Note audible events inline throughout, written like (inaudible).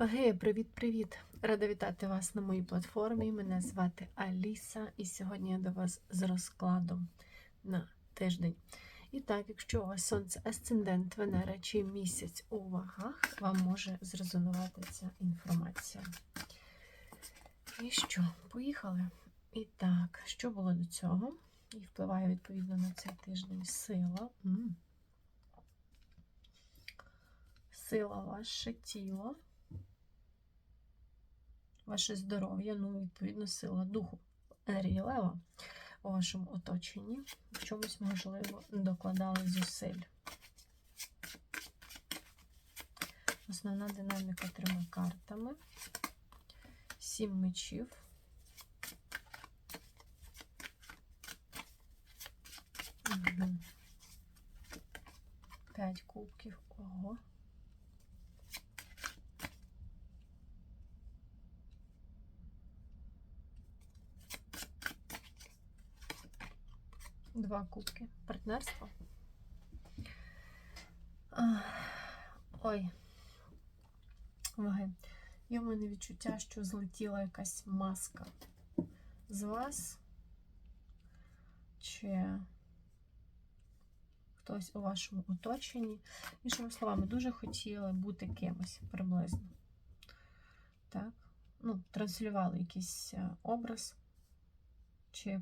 Гей, привіт-привіт! Рада вітати вас на моїй платформі. Мене звати Аліса, і сьогодні я до вас з розкладом на тиждень. І так, якщо у вас сонце асцендент, Венера чи місяць у вагах, вам може зрезонувати ця інформація. І що, поїхали? І так, що було до цього? І впливає відповідно на цей тиждень сила. Сила ваше тіло ваше здоров'я, ну, відповідно, сила духу. Енергія лева у вашому оточенні. В чомусь, можливо, докладали зусиль. Основна динаміка трьома картами. Сім мечів. П'ять кубків. Ого. Два кубки. Партнерство. Ой. Ваги. Є в мене відчуття, що злетіла якась маска з вас. Чи хтось у вашому оточенні. Іншими словами, дуже хотіли бути кимось приблизно. Так? Ну, транслювали якийсь е, образ. Чи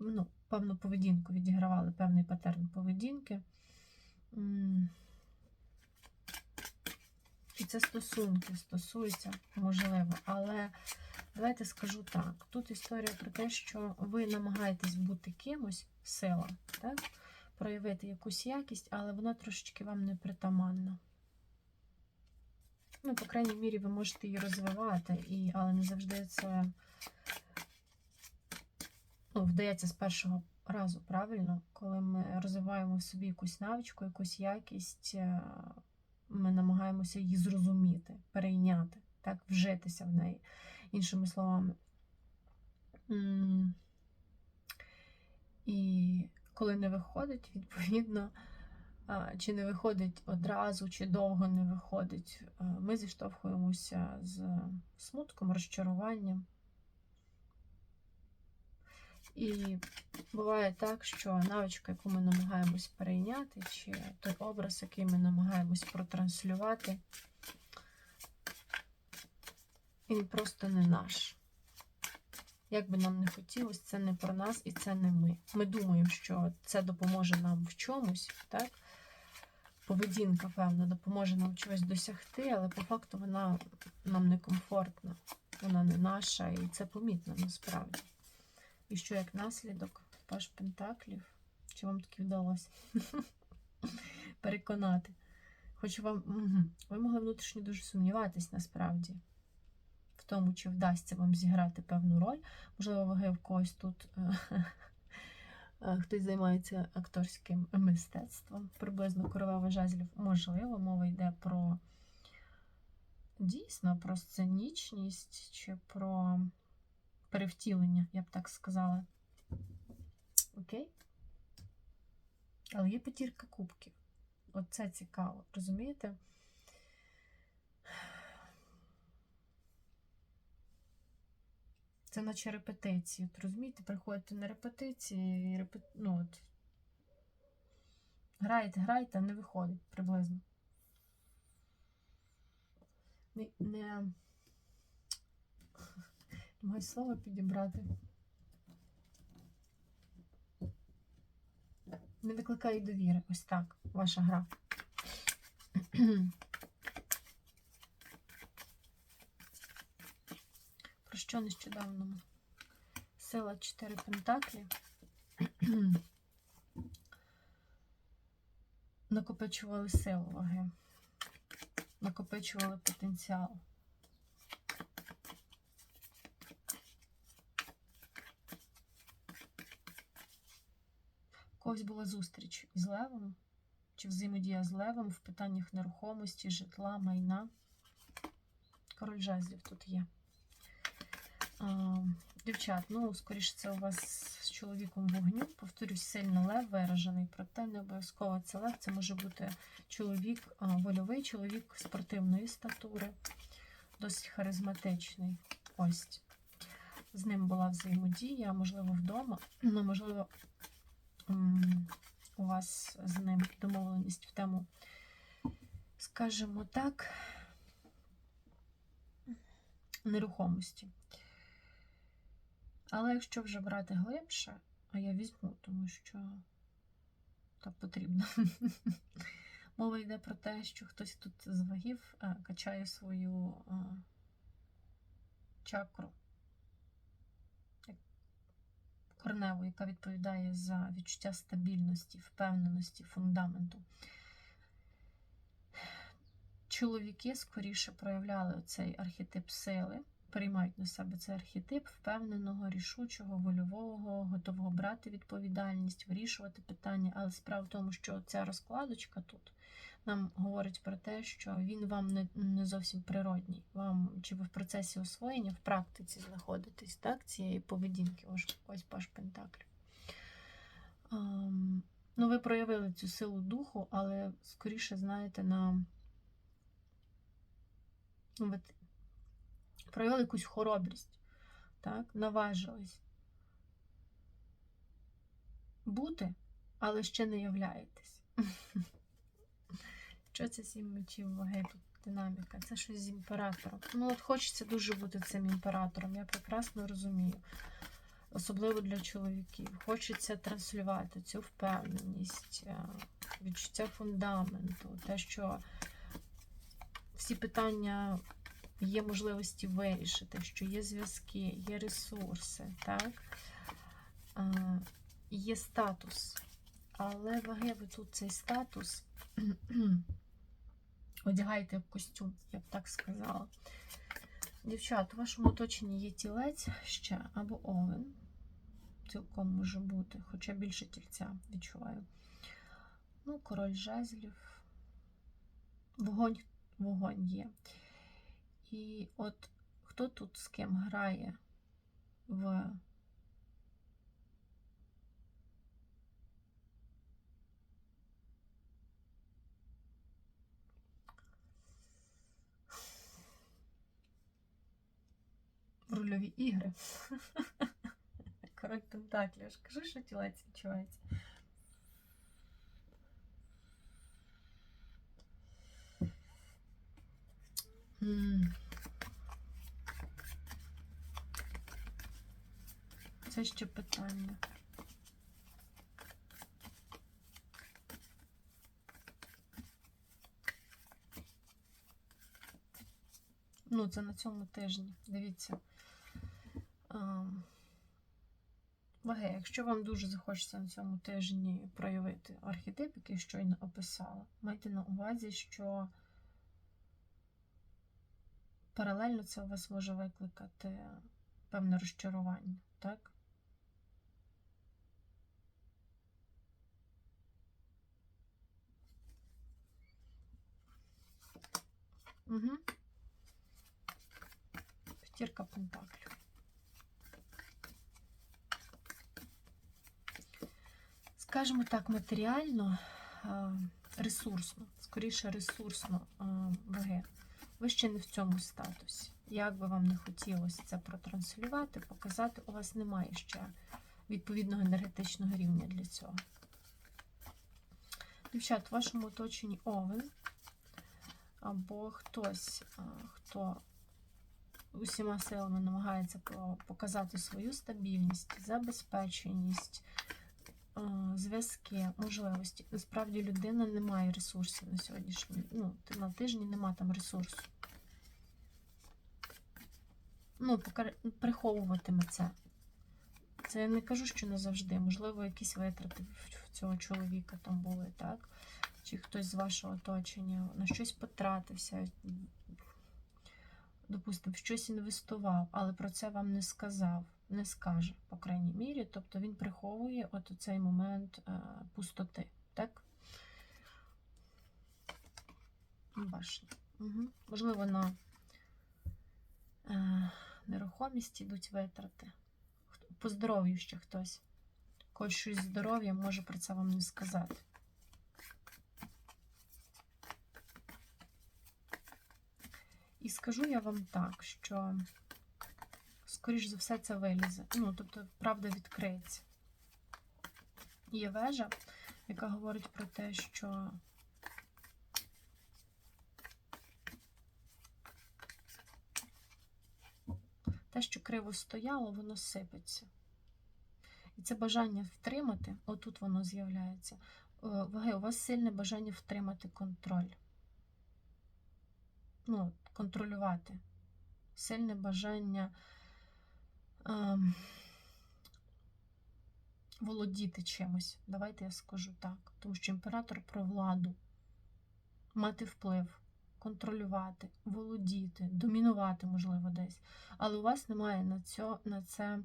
ну, певну поведінку відігравали певний патерн поведінки. І це стосунки стосується, можливо. Але давайте скажу так: тут історія про те, що ви намагаєтесь бути кимось, сила, так? проявити якусь якість, але вона трошечки вам не притаманна. Ну, по крайній мірі, ви можете її розвивати, і, але не завжди це ну, вдається з першого разу, правильно? Коли ми розвиваємо в собі якусь навичку, якусь якість, е, ми намагаємося її зрозуміти, перейняти, так, вжитися в неї. Іншими словами. І коли не виходить, відповідно, чи не виходить одразу, чи довго не виходить, ми зіштовхуємося з смутком, розчаруванням. І буває так, що навичка, яку ми намагаємось перейняти, чи той образ, який ми намагаємось протранслювати, він просто не наш. Як би нам не хотілося, це не про нас і це не ми. Ми думаємо, що це допоможе нам в чомусь, так? Поведінка, певно, допоможе нам чогось досягти, але по факту вона нам некомфортна, вона не наша, і це помітно насправді. І що як наслідок, паш Пентаклів, чи вам таки вдалося (laughs) переконати? Хочу вам, ви могли внутрішньо дуже сумніватись насправді в тому, чи вдасться вам зіграти певну роль. Можливо, ваги в когось тут е, (laughs) е, хтось займається акторським мистецтвом, приблизно королева жезлів. Можливо, мова йде про дійсно про сценічність чи про перевтілення, я б так сказала. Окей? Але є п'ятірка кубків. Оце цікаво, розумієте? Це наче репетиції. От розумієте, приходите на репетиції і репет... ну, от... граєте, граєте, а не виходить приблизно. Не, не... Моє слово підібрати. Не викликає довіри. Ось так, ваша гра. (clears throat) Про що нещодавно? Сила 4 Пентаклі. (clears throat) Накопичували силу ваги. Накопичували потенціал. У когось була зустріч із левом, чи взаємодія з левом в питаннях нерухомості, житла, майна. Король жезлів тут є. А, Дівчат, ну, скоріше, це у вас з чоловіком вогню. Повторюсь, сильно лев виражений, проте не обов'язково це лев. Це може бути чоловік, а, вольовий чоловік спортивної статури, досить харизматичний. Ось. З ним була взаємодія, можливо, вдома, ну, можливо, у вас з ним домовленість в тему, скажімо так, нерухомості. Але якщо вже брати глибше, а я візьму, тому що так потрібно. (laughs) Мова йде про те, що хтось тут з вагів е, качає свою е, чакру як корневу, яка відповідає за відчуття стабільності, впевненості, фундаменту. Чоловіки скоріше проявляли цей архетип сили, приймають на себе цей архетип впевненого, рішучого, вольового, готового брати відповідальність, вирішувати питання. Але справа в тому, що ця розкладочка тут нам говорить про те, що він вам не, не зовсім природній. Вам чи ви в процесі освоєння, в практиці знаходитесь так, цієї поведінки, ось, ось паш Пентаклів. Ем, ну, ви проявили цю силу духу, але скоріше, знаєте, на. Ну, ви проявили якусь хоробрість, так, наважились бути, але ще не являєтесь. (laughs) Що це сім мечів ваги тут динаміка? Це щось з імператором. Ну, от хочеться дуже бути цим імператором, я прекрасно розумію. Особливо для чоловіків. Хочеться транслювати цю впевненість, е, відчуття фундаменту, те, що всі питання є можливості вирішити, що є зв'язки, є ресурси, так? Є статус. Але ваги тут цей статус одягаєте як костюм, я б так сказала. Дівчат, у вашому оточенні є тілець ще або овен. Цілком може бути, хоча більше тільця відчуваю. Ну, король жезлів. Вогонь, вогонь є. І от хто тут з ким грає в рольові ігри. (laughs) Король Пентаклів. Я ж кажу, що тілець відчувається. Це ще питання. Ну, це на цьому тижні. Дивіться. Ам, Ваги, якщо вам дуже захочеться на цьому тижні проявити архетип, який щойно описала, майте на увазі, що паралельно це у вас може викликати певне розчарування, так? Угу. П'ятірка пентаклів. Скажімо так, матеріально, ресурсно, скоріше ресурсно ваги. Ви ще не в цьому статусі. Як би вам не хотілося це протранслювати, показати, у вас немає ще відповідного енергетичного рівня для цього. Дівчат, в вашому оточенні овен або хтось, хто усіма силами намагається показати свою стабільність, забезпеченість, зв'язки, можливості. Насправді людина не має ресурсів на сьогоднішній. Ну, на тижні нема там ресурсу. Ну, приховуватиме це. Це я не кажу, що не завжди. Можливо, якісь витрати в цього чоловіка там були, так? Чи хтось з вашого оточення на щось потратився, допустимо, щось інвестував, але про це вам не сказав, не скаже, по крайній мірі. Тобто він приховує от цей момент е, пустоти, так? Башня. Угу. Можливо, на е, нерухомість йдуть витрати. по здоров'ю ще хтось. Когось щось з здоров'ям може про це вам не сказати. І скажу я вам так, що, скоріш за все, це вилізе. Ну, тобто, правда відкриється. Є вежа, яка говорить про те, що те, що криво стояло, воно сипеться. І це бажання втримати, отут воно з'являється. Е, Ваги, у вас сильне бажання втримати контроль. Ну, контролювати. Сильне бажання володіти чимось. Давайте я скажу так. Тому що імператор про владу, мати вплив, контролювати, володіти, домінувати, можливо, десь. Але у вас немає на, цьо, на це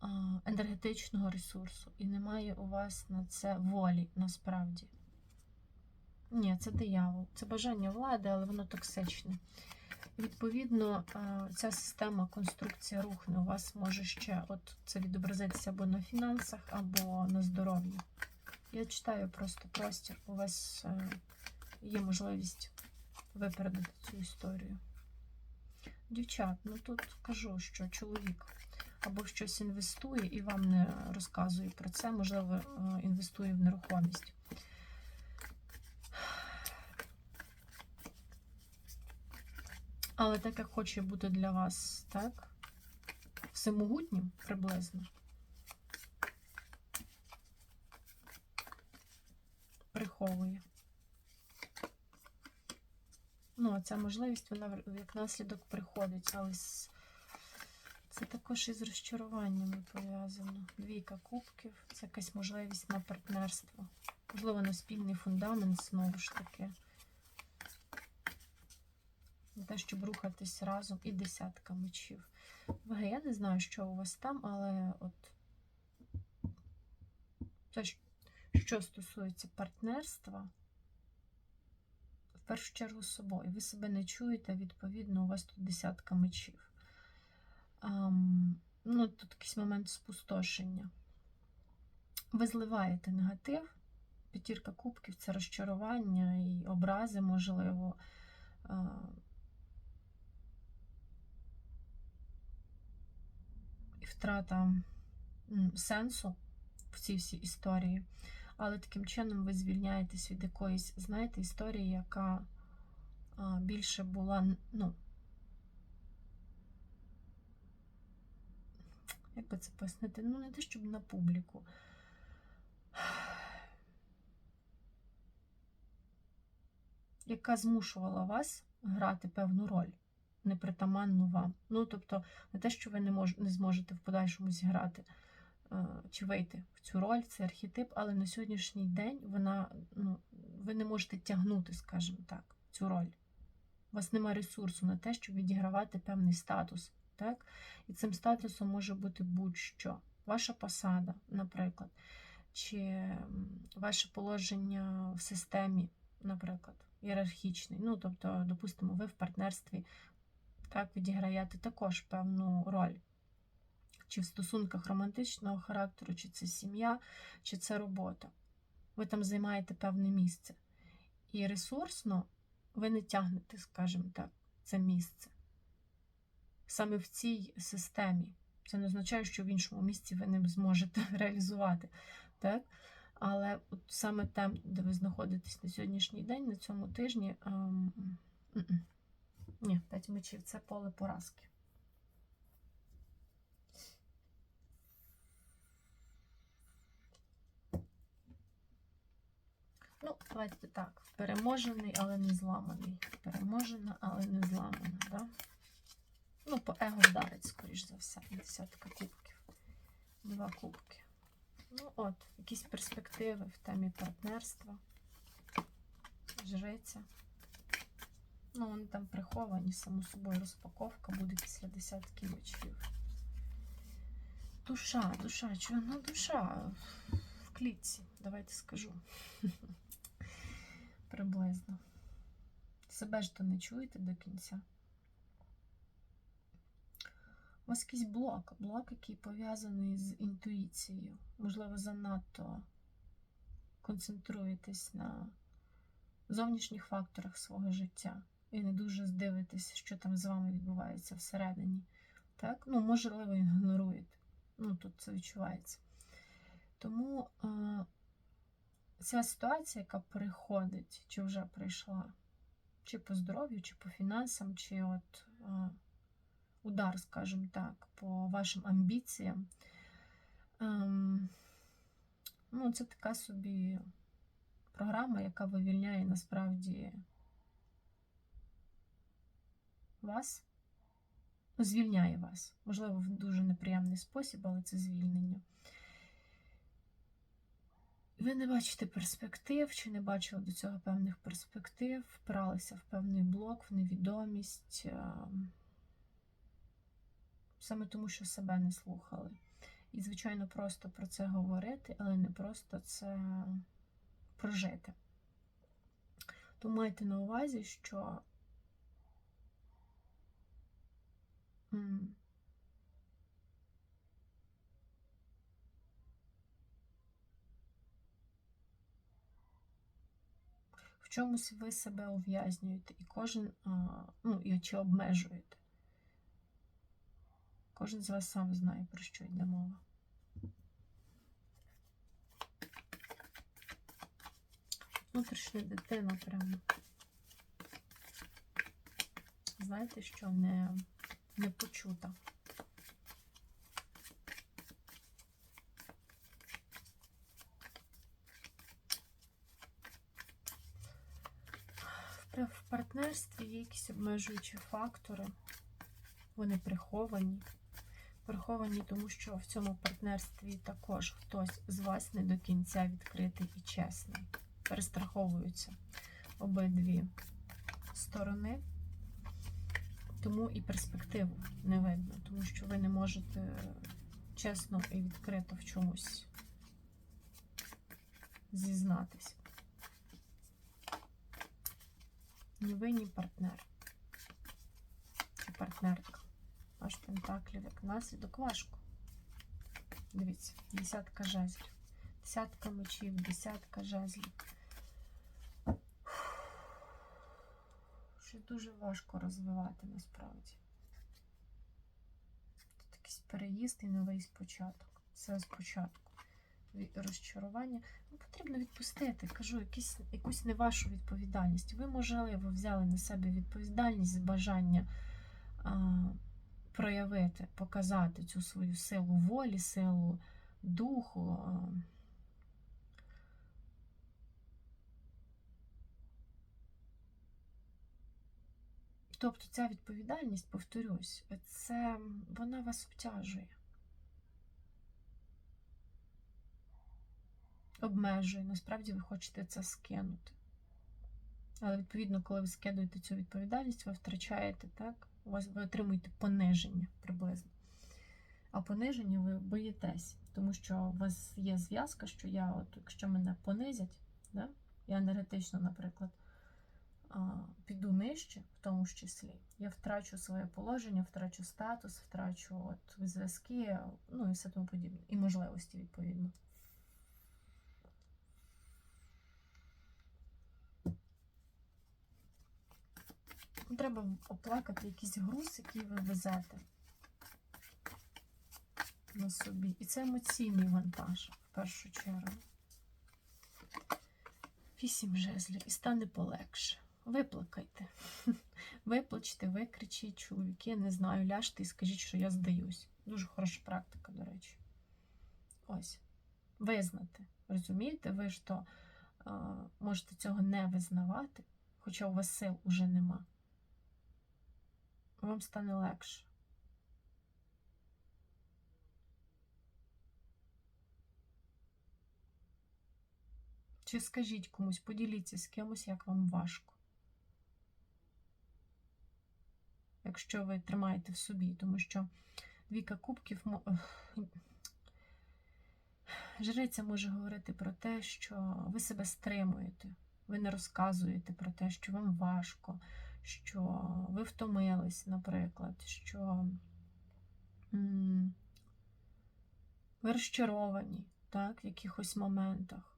а, енергетичного ресурсу і немає у вас на це волі насправді. Ні, це диявол. Це бажання влади, але воно токсичне. Відповідно, ця система конструкція рухне. У вас може ще от це відобразитися або на фінансах, або на здоров'ї. Я читаю просто простір. У вас е, є можливість випередити цю історію. Дівчат, ну тут кажу, що чоловік або щось інвестує і вам не розказує про це, можливо, е, інвестує в нерухомість. Але так як хоче бути для вас, так? Всемогутнім приблизно. Приховує. Ну, а ця можливість, вона як наслідок приходить, але це також із розчаруваннями пов'язано. Двійка кубків, це якась можливість на партнерство. Можливо, на спільний фундамент, знову ж таки. На те, щоб рухатись разом, і десятка мечів. Ваги, я не знаю, що у вас там, але от те, що стосується партнерства, в першу чергу з собою. Ви себе не чуєте, відповідно, у вас тут десятка мечів. Um, ну, Тут якийсь момент спустошення. Ви зливаєте негатив. П'ятірка кубків це розчарування і образи, можливо. Uh, втрата сенсу в цій всій історії. Але таким чином ви звільняєтесь від якоїсь, знаєте, історії, яка більше була, ну, як би це пояснити? Ну, не те, щоб на публіку. Яка змушувала вас грати певну роль, непритаманну вам. Ну, тобто, не те, що ви не, мож, не зможете в подальшому зіграти чи вийти в цю роль, це архетип, але на сьогоднішній день вона, ну, ви не можете тягнути, скажімо так, цю роль. У вас немає ресурсу на те, щоб відігравати певний статус. Так? І цим статусом може бути будь-що. Ваша посада, наприклад, чи ваше положення в системі, наприклад, ієрархічний. Ну, тобто, допустимо, ви в партнерстві так, відіграєте також певну роль чи в стосунках романтичного характеру, чи це сім'я, чи це робота. Ви там займаєте певне місце. І ресурсно ви не тягнете, скажімо так, це місце. Саме в цій системі. Це не означає, що в іншому місці ви не зможете (laughs) реалізувати. Так? Але от саме там, де ви знаходитесь на сьогоднішній день, на цьому тижні. Ем... Ні, п'ять мечів це поле поразки. Ну, давайте так. Переможений, але не зламаний. Переможена, але не зламана, да? Ну, по его вдарить, скоріш за все. Десятка кубків. Два кубки. Ну, от, якісь перспективи в темі партнерства. Жриця. Ну, вони там приховані, само собою розпаковка буде після десятки мечів. Душа, душа, чого? Ну, душа в клітці, давайте скажу. (laughs) Приблизно. Себе ж то не чуєте до кінця. У вас якийсь блок, блок, який пов'язаний з інтуїцією. Можливо, занадто концентруєтесь на зовнішніх факторах свого життя і не дуже здивитесь, що там з вами відбувається всередині. Так? Ну, можливо, ігноруєте. Ну, тут це відчувається. Тому е, ця ситуація, яка приходить, чи вже прийшла, чи по здоров'ю, чи по фінансам, чи от е, удар, скажімо так, по вашим амбіціям. Ем, ну, це така собі програма, яка вивільняє насправді вас, ну, звільняє вас. Можливо, в дуже неприємний спосіб, але це звільнення. Ви не бачите перспектив, чи не бачили до цього певних перспектив, впиралися в певний блок, в невідомість, саме тому, що себе не слухали. І, звичайно, просто про це говорити, але не просто це прожити. То майте на увазі, що в чомусь ви себе ув'язнюєте, і кожен, ну, і чи обмежуєте. Кожен з вас сам знає, про що йде мова. Внутрішня дитина прямо. Знаєте, що не, не почута. В партнерстві є якісь обмежуючі фактори. Вони приховані. Приховані, тому що в цьому партнерстві також хтось з вас не до кінця відкритий і чесний. Перестраховуються обидві сторони, тому і перспективу не видно, тому що ви не можете чесно і відкрито в чомусь зізнатись. Ні ви, ні партнер. Чи партнерка. Ваш пентаклів як наслідок важко. Дивіться, десятка жезлів. Десятка мечів, десятка жезлів. Що дуже важко розвивати насправді. Тут якийсь переїзд і новий спочаток. Все спочатку. Розчарування. Ну, потрібно відпустити. Кажу, якісь, якусь не вашу відповідальність. Ви, можливо, взяли на себе відповідальність, бажання а, проявити, показати цю свою силу волі, силу духу. А, Тобто ця відповідальність, повторюсь, це вона вас обтяжує. Обмежує, насправді ви хочете це скинути. Але, відповідно, коли ви скидуєте цю відповідальність, ви втрачаєте, так? У вас ви отримуєте пониження приблизно. А пониження ви боїтесь, тому що у вас є зв'язка, що я, от, якщо мене понизять, да? я енергетично, наприклад, піду нижче, в тому ж числі, я втрачу своє положення, втрачу статус, втрачу от зв'язки, ну і все тому подібне, і можливості, відповідно. Треба оплакати якийсь груз, який ви везете на собі. І це емоційний вантаж в першу чергу. Вісім жезлів і стане полегше. Виплакайте. (laughs) Виплачте, викричіть, чоловіки, не знаю, ляжте і скажіть, що я здаюсь. Дуже хороша практика, до речі. Ось. Визнати. Розумієте, ви ж то можете цього не визнавати, хоча у вас сил уже нема. Вам стане легше. Чи скажіть комусь, поділіться з кимось, як вам важко. Якщо ви тримаєте в собі, тому що двіка кубків (sighs) жриця може говорити про те, що ви себе стримуєте, ви не розказуєте про те, що вам важко, що ви втомились, наприклад, що ви розчаровані, так, в якихось моментах,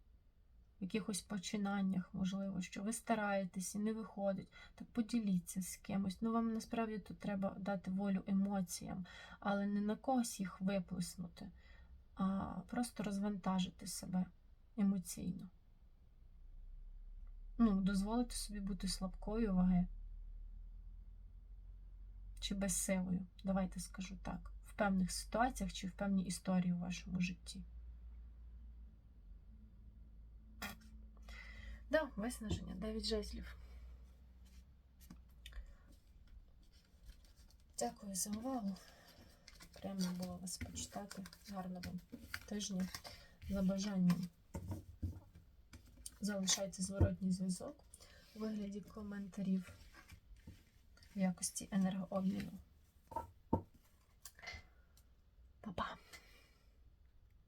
в якихось починаннях, можливо, що ви стараєтесь і не виходить, так поділіться з кимось. Ну, вам насправді тут треба дати волю емоціям, але не на когось їх виплеснути, а просто розвантажити себе емоційно. Ну, дозволити собі бути слабкою ваги. Чи безсилою, давайте скажу так, в певних ситуаціях чи в певній історії у вашому житті. Да, виснаження, дев'ять жезлів. Дякую за увагу. Приємно було вас почитати. Гарного вам тижня. За бажанням залишайте зворотній зв'язок у вигляді коментарів в якості енергообміну. Па-па!